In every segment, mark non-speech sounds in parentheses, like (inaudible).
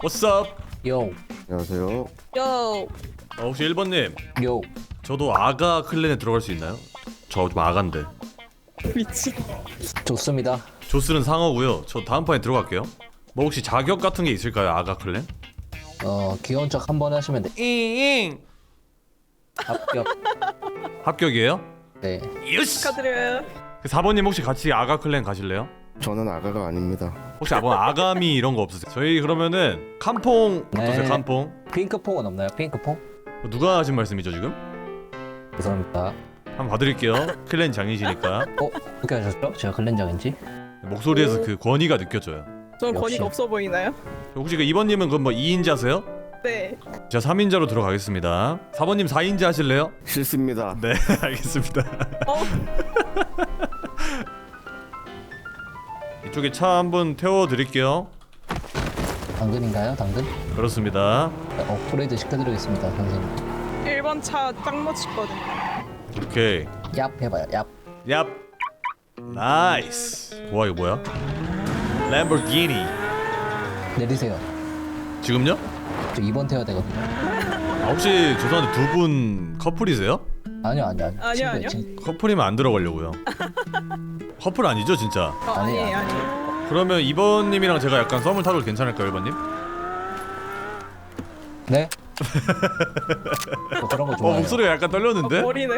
What's up? 요, 안녕하세요. 요. 어, 혹시 1번님 요. 저도 아가 클랜에 들어갈 수 있나요? 저 좀 아간데 미친. 좋습니다. 조스는 상어고요 저 다음 판에 들어갈게요 뭐 혹시 자격 같은 게 있을까요 아가 클랜? 어, 귀여운 척 한 번 하시면 돼. 잉잉 합격. 합격이에요? 네. 예스! 축하드려요. 4번님 혹시 같이 아가 클랜 가실래요? 저는 아가가 아닙니다. 혹시 아번 아가미 이런 거 없으세요? 저희 그러면은 칸퐁 어떠세요 네. 칸퐁? 핑크퐁은 없나요? 핑크퐁? 누가 하신 말씀이죠 지금? 죄송합니다. 한번 봐드릴게요 클랜 장이시니까 어, 어떻게 하셨죠? 제가 글렌장인지? 목소리에서 그 권위가 느껴져요 전 역시. 권위가 없어 보이나요? 혹시 그 2번님은 그뭐 2인자세요? 네. 자 3인자로 들어가겠습니다 4번님 4인자 하실래요? 싫습니다. 네 (laughs) 알겠습니다 어, (laughs) 이쪽에 차 한번 태워드릴게요 당근인가요? 당근? 그렇습니다 네, 업그레이드 시켜드리겠습니다, 선생님. 1번 차짱 멋있거든요. 오케이 얍 해봐요, 얍. 얍 나이스 와 이거 뭐야? 램보르기니 내리세요. 지금요? 저 2번 태워야 되거든요. 아, 혹시 죄송한데 두 분 커플이세요? 아니요, 아니요, 아니요. 아니요, 친구예요, 아니요. 친구. 커플이면 안 들어가려고요 (laughs) 커플 아니죠 진짜? 어, 아니에요. 아니에요, 아니에요. 그러면 2번님이랑 제가 약간 썸을 타도 괜찮을까요 1번님? 네? (laughs) 뭐 그런 거 어 좋아해요. 목소리가 약간 떨렸는데? 머리네.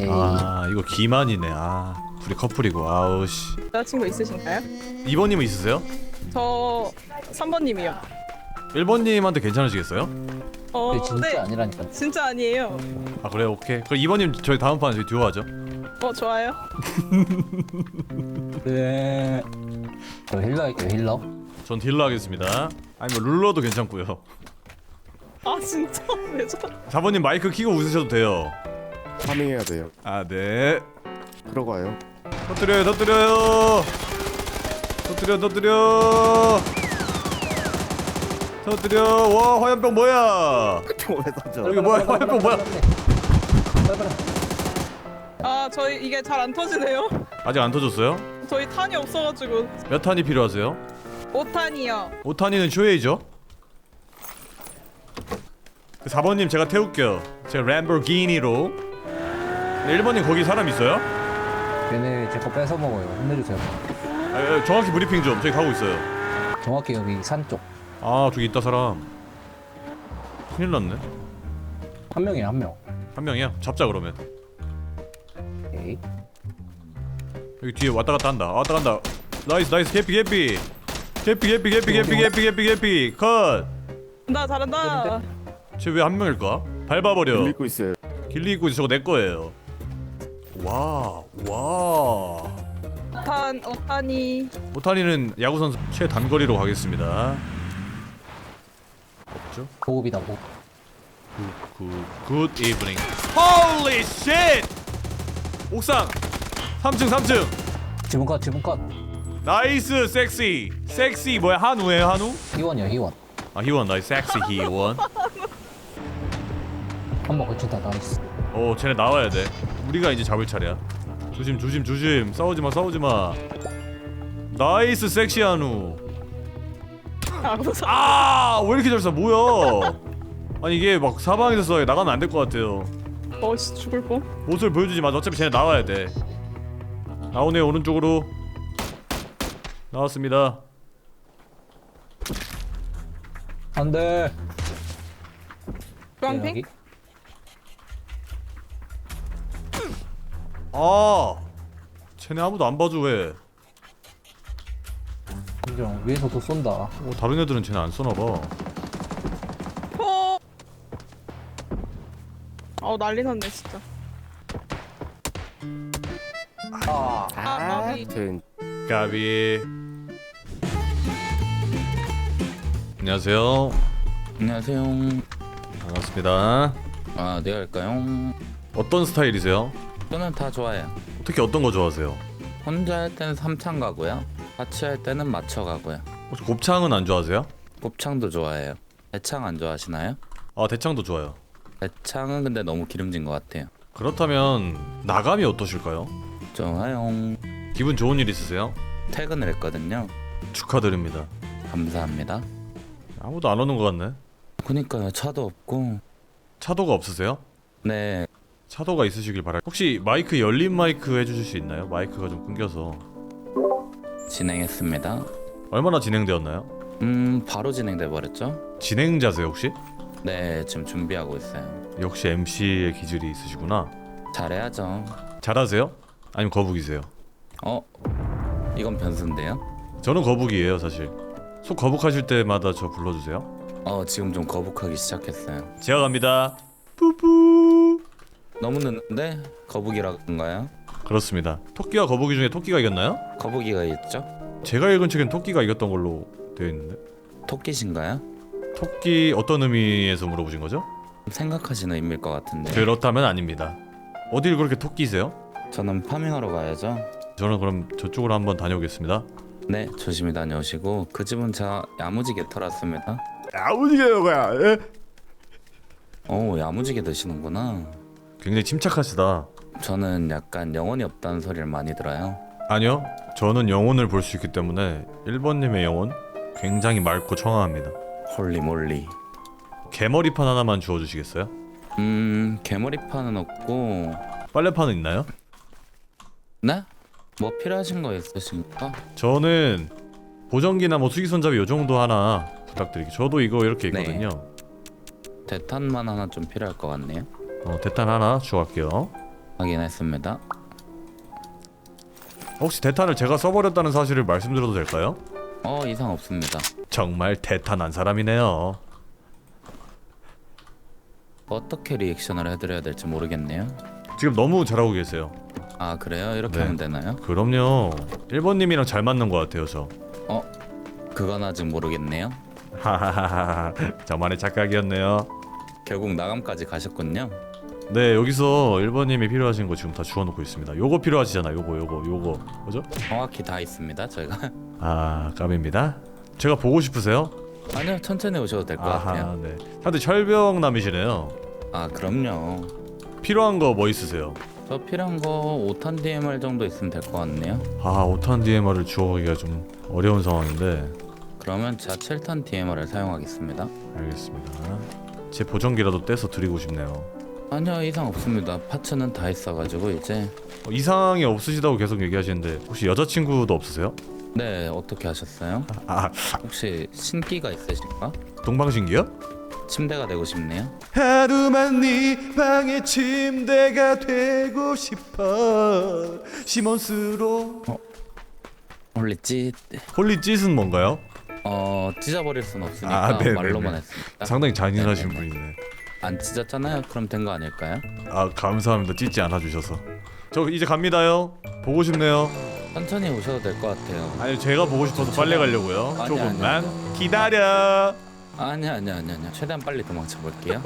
에이, (laughs) 아 이거 기만이네 아 둘이 커플이고 아우 씨 여자친구 있으신가요? 2번님은 있으세요? 저 3번님이요. 1번님한테 괜찮으시겠어요? 어, 그게 진짜 네. 아니라니까. 진짜 아니에요. 아 그래요 오케이 그럼 2번님 저희 다음 판 저희 듀오 하죠 어, 좋아요. (laughs) 네. 저 힐러 할게요, 힐러. 전 딜러 하겠습니다 아니 뭐 룰러도 괜찮고요 아, 진짜? (laughs) 왜 저? 4번님 마이크 키고 웃으셔도 돼요 파밍해야 돼요. 아 네 들어가요. 터뜨려요 터뜨려요 터뜨려 터뜨려 터뜨려 와 화염병 뭐야 왜 던져? 이거 뭐야 화염병 뭐야 아, 저희 이게 잘 안 터지네요. 아직 안 터졌어요? 저희 탄이 없어가지고. 몇 탄이 필요하세요? 5탄이요. 5탄이는 쇼웨이죠 4번님 제가 태울게요 제가 램보르기니로 네, 1번님 거기 사람 있어요? 얘네 제 거 뺏어 먹어요. 혼내주세요. 아, 아, 정확히 브리핑 좀 저기 가고 있어요 정확히 여기 산 쪽. 아 저기 있다 사람. 큰일 났네. 한 명이에요, 한 명. 한 명이야? 잡자 그러면. 오케이. 여기 뒤에 왔다 갔다 한다. 왔다 간다. 나이스 나이스. 개피 개피. 개피 개피 개피 개피 개피 개피 개피. 컷쟤 나 잘한다. 왜 한 명일까? 밟아버려. 밀고 있어요. 길리 있고 저거 내 거예요. 와와 5탄, 5탄이. 오타니는 야구 선수 최단거리로 가겠습니다 없죠? 보급이다, 보급. 굿굿 이브닝 홀리 쉣 옥상 3층 3층 지분 컷, 지분 컷. 나이스 섹시 섹시 뭐야 한우예요 한우? 희원이요, 희원. 아 희원 나이스 섹시 희원 한번 걸친다, 나이스. 어 쟤네 나와야 돼 우리가 이제 잡을 차례야 조심 조심 조심 싸우지마 싸우지마 나이스 섹시 한우 아, 무서워. 아 왜 이렇게 잘 쏴 뭐야 아니 이게 막 사방에서 써 나가면 안 될 것 같아요 어 씨, 죽을 뻔. 모습을 보여주지 마 어차피 쟤네 나와야 돼 나오네요 오른쪽으로 나왔습니다 안 돼. 주황핑? 여기. 아 쟤네 아무도 안 봐줘 왜 인정, 위에서도 쏜다. 어, 다른 애들은 쟤네 안 쏘나봐 어. 어 난리 났네 진짜. 아, 아. 제 까비 안녕하세요 안녕하세요. 반갑습니다 아, 네 할까요? 어떤 스타일이세요? 저는 다 좋아해요. 특히 어떤 거 좋아하세요? 혼자 할 때는 삼창 가고요. 같이 할 때는 맞춰 가고요. 혹시 곱창은 안 좋아하세요? 곱창도 좋아해요. 대창 안 좋아하시나요? 아 대창도 좋아요 대창은 근데 너무 기름진 것 같아요. 그렇다면 나감이 어떠실까요? 좋아요. 기분 좋은 일 있으세요? 퇴근을 했거든요. 축하드립니다 감사합니다. 아무도 안 오는 것 같네. 그니까요 차도 없고 차도가 없으세요? 네 차도가 있으시길 바랄. 혹시 마이크 열린 마이크 해주실 수 있나요? 마이크가 좀 끊겨서. 진행했습니다 얼마나 진행되었나요? 음 바로 진행돼 버렸죠 진행자세요 혹시? 네 지금 준비하고 있어요 역시 MC의 기질이 있으시구나. 잘해야죠 잘하세요? 아니면 거북이세요? 어 이건 변수인데요 저는 거북이에요 사실. 속 거북하실 때마다 저 불러주세요. 어 지금 좀 거북하기 시작했어요 제가 갑니다. 뿌뿌. 너무 늦는데 거북이라던가요 그렇습니다. 토끼와 거북이 중에 토끼가 이겼나요? 거북이가 있죠 제가 읽은 책엔 토끼가 이겼던 걸로 되어 있는데. 토끼신가요 토끼 어떤 의미에서 물어보신 거죠? 생각하시는 의미일 것 같은데 그렇다면 아닙니다. 어딜 그렇게 토끼세요? 저는 파밍하러 가야죠 저는 그럼 저쪽으로 한번 다녀오겠습니다. 네 조심히 다녀오시고 그 집은 제가 야무지게 털었습니다 아우지게요 거야. 예? 오 야무지게 드시는구나 굉장히 침착하시다. 저는 약간 영혼이 없다는 소리를 많이 들어요 아니요. 저는 영혼을 볼 수 있기 때문에 1번님의 영혼 굉장히 맑고 청아합니다. 홀리몰리 개머리판 하나만 주워주시겠어요? 음 개머리판은 없고 빨래판은 있나요? 네? 뭐 필요하신 거 있으십니까? 저는 보정기나 뭐 수기 손잡이 요 정도 하나 부탁드릴게요. 저도 이거 이렇게 네. 있거든요. 대탄만 하나 좀 필요할 것 같네요 어, 대탄 하나 주워갈게요. 확인했습니다 혹시 대탄을 제가 써버렸다는 사실을 말씀드려도 될까요? 어 이상 없습니다 정말 대탄한 사람이네요. 어떻게 리액션을 해드려야 될지 모르겠네요 지금 너무 잘하고 계세요. 아 그래요? 이렇게 네. 하면 되나요? 그럼요. 1번님이랑 잘 맞는 것 같아요, 저. 어? 그건 아직 모르겠네요 하하하하. 저만의 착각이었네요. 결국 나감까지 가셨군요 네, 여기서 1번님이 필요하신 거 지금 다 주워놓고 있습니다. 요거 필요하시잖아, 요거, 요거, 요거. 뭐죠? 정확히 다 있습니다 저희가 (laughs) 아, 까비입니다. 제가 보고 싶으세요? 아니요 천천히 오셔도 될것 같아요 네. 다들 철벽남이시네요. 아 그럼요 필요한 거 뭐 있으세요? 저 필요한 거 5탄 DMR 정도 있으면 될 것 같네요 아, 5탄 DMR을 주워가기가 좀 어려운 상황인데 그러면 제가 7탄 DMR을 사용하겠습니다 알겠습니다. 제 보정기라도 떼서 드리고 싶네요. 아니요 이상 없습니다 파츠는 다 있어가지고 이제 어, 이상이 없으시다고 계속 얘기하시는데 혹시 여자친구도 없으세요? 네 어떻게 하셨어요? 아, 혹시 신기가 있으신가? 동방신기요? 침대가 되고 싶네요 하루만 네 방의 침대가 되고 싶어 시몬스로 홀리 찢 홀리 찢은 뭔가요? 어 찢어버릴 순 없으니까 아, 네네네. 말로만 했습니다 상당히 잔인하신. 분이네 안 찢었잖아요. 그럼 된 거 아닐까요? 아 감사합니다. 찢지 않아 주셔서. 저 이제 갑니다요. 보고 싶네요. 천천히 오셔도 될 것 같아요. 아니 제가 보고 싶어서 빨리 가려고요. 아니, 조금만. 아니, 기다려. 아니 아니 아니 아니. 최대한 빨리 도망쳐 볼게요.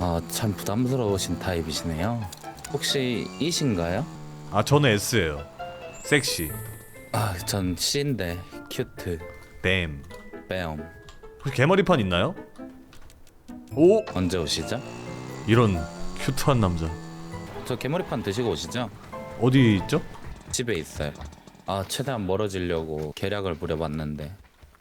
아참 부담스러우신 타입이시네요. 혹시 이신가요? 아 저는 S예요. 섹시. 아 전 C인데 큐트 댐 빼옴 혹시 개머리판 있나요? 오 언제 오시죠? 이런 큐트한 남자 저 개머리판 드시고 오시죠? 어디 있죠? 집에 있어요 아 최대한 멀어지려고 계략을 부려봤는데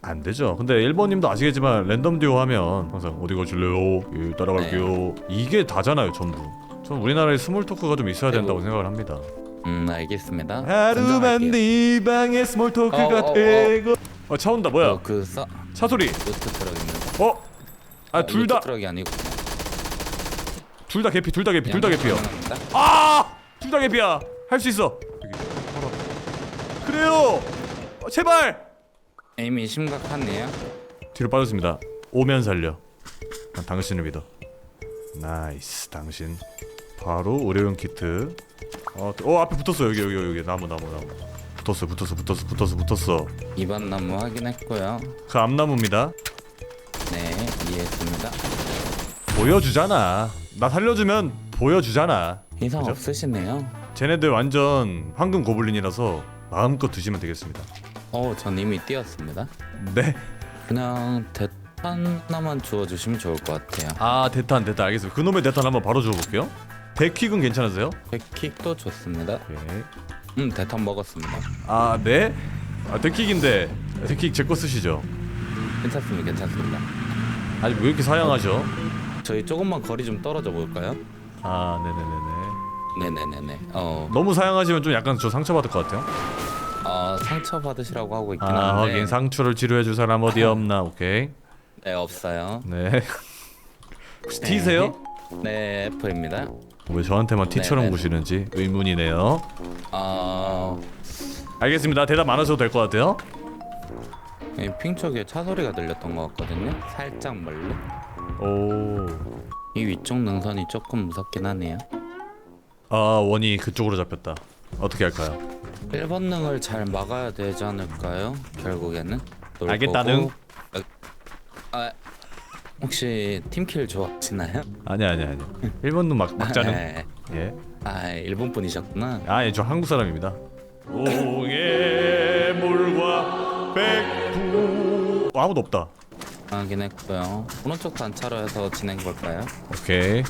안 되죠. 근데 1번님도 아시겠지만 랜덤 듀오 하면 항상 어디 가실래요? 예, 따라갈게요. 이게 다잖아요, 전부. 전 우리나라에 스몰 토크가 좀 있어야 된다고 아이고. 생각을 합니다. 음 알겠습니다 하루만 선정할게요. 네 방에 스몰 토크가 어, 어, 어. 되고. 어, 차 온다. 뭐야? 어, 그 싸... 차 소리. 루트 트럭입니다 어? 아, 둘 다, 트럭이 아니고 둘 다 개피, 둘 다 개피, 둘 다 개피요. 가능합니다. 아! 둘 다 개피야. 할 수 있어. 그래요. 어, 제발. 에임이 심각하네요 뒤로 빠졌습니다. 오면 살려. 난 당신을 믿어. 나이스, 당신. 바로 의료용 키트. 어, 어 앞에 붙었어 여기 여기 여기 나무 나무 나무. 붙었어 붙었어 붙었어 붙었어 붙었어. 이번 나무 확인했고요 그 앞나무입니다. 네 이해했습니다 보여주잖아. 나 살려주면 보여주잖아. 이상 그죠? 없으시네요 쟤네들 완전 황금 고블린이라서 마음껏 드시면 되겠습니다. 어 전 이미 뛰었습니다 네. 그냥 대탄 하나만 주워주시면 좋을 것 같아요 아 대탄 대탄 알겠습니다. 그놈의 대탄 한번 바로 주워볼게요. 대킥은 괜찮으세요? 백킥도 좋습니다 오케이. 음 대탄 먹었습니다 아 네? 아 데킥인데 데킥 제거 쓰시죠 괜찮습니다 괜찮습니다 아니 왜 이렇게 사양하죠? 저희 조금만 거리 좀 떨어져 볼까요? 아 네네네네. 네네네네. 어, 너무 사양하시면 좀 약간 저 상처받을 것 같아요. 어 상처 받으시라고 하고 있긴 아 한데. 확인 상처를 치료해줄 사람 어디 없나 오케이. 네 없어요. 네. (laughs) 혹시 T세요? 네 F입니다. 왜 저한테만 T처럼 네네. 보시는지 의문이네요. 어... 알겠습니다. 대답 안 하셔도 될 것 같아요. 이 핑 쪽에 차 소리가 들렸던 것 같거든요 살짝 멀리 오... 이 위쪽 능선이 조금 무섭긴 하네요 아 원이 그쪽으로 잡혔다 어떻게 할까요? 1번 능을 잘 막아야 되지 않을까요? 결국에는 놀 알겠다는. 거고. 어, 아 혹시 팀킬 좋아하시나요? 아니 아니 아니 1번 눈 막, 막자는 네. 예. 아 일본 분이셨구나 아예 저 한국 사람입니다 옹해물과 백부 어, 아무도 없다. 확인했고요? 오른쪽 단차로에서 진행해 볼까요? 오케이.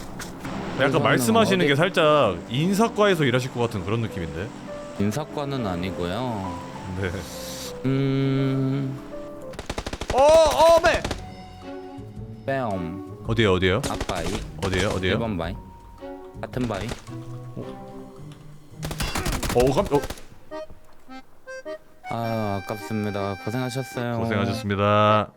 약간 말씀하시는 어디- 게 살짝 인사과에서 일하실 것 같은 그런 느낌인데. 인사과는 아니고요. 네. 음... 어! 어메! 뺨 어디에요 어디에요? 앞바위. 어디에요 어디에요? 1번 바위. 같은 바위. 어, 깜, 어 아 아깝습니다. 고생하셨어요. 고생하셨습니다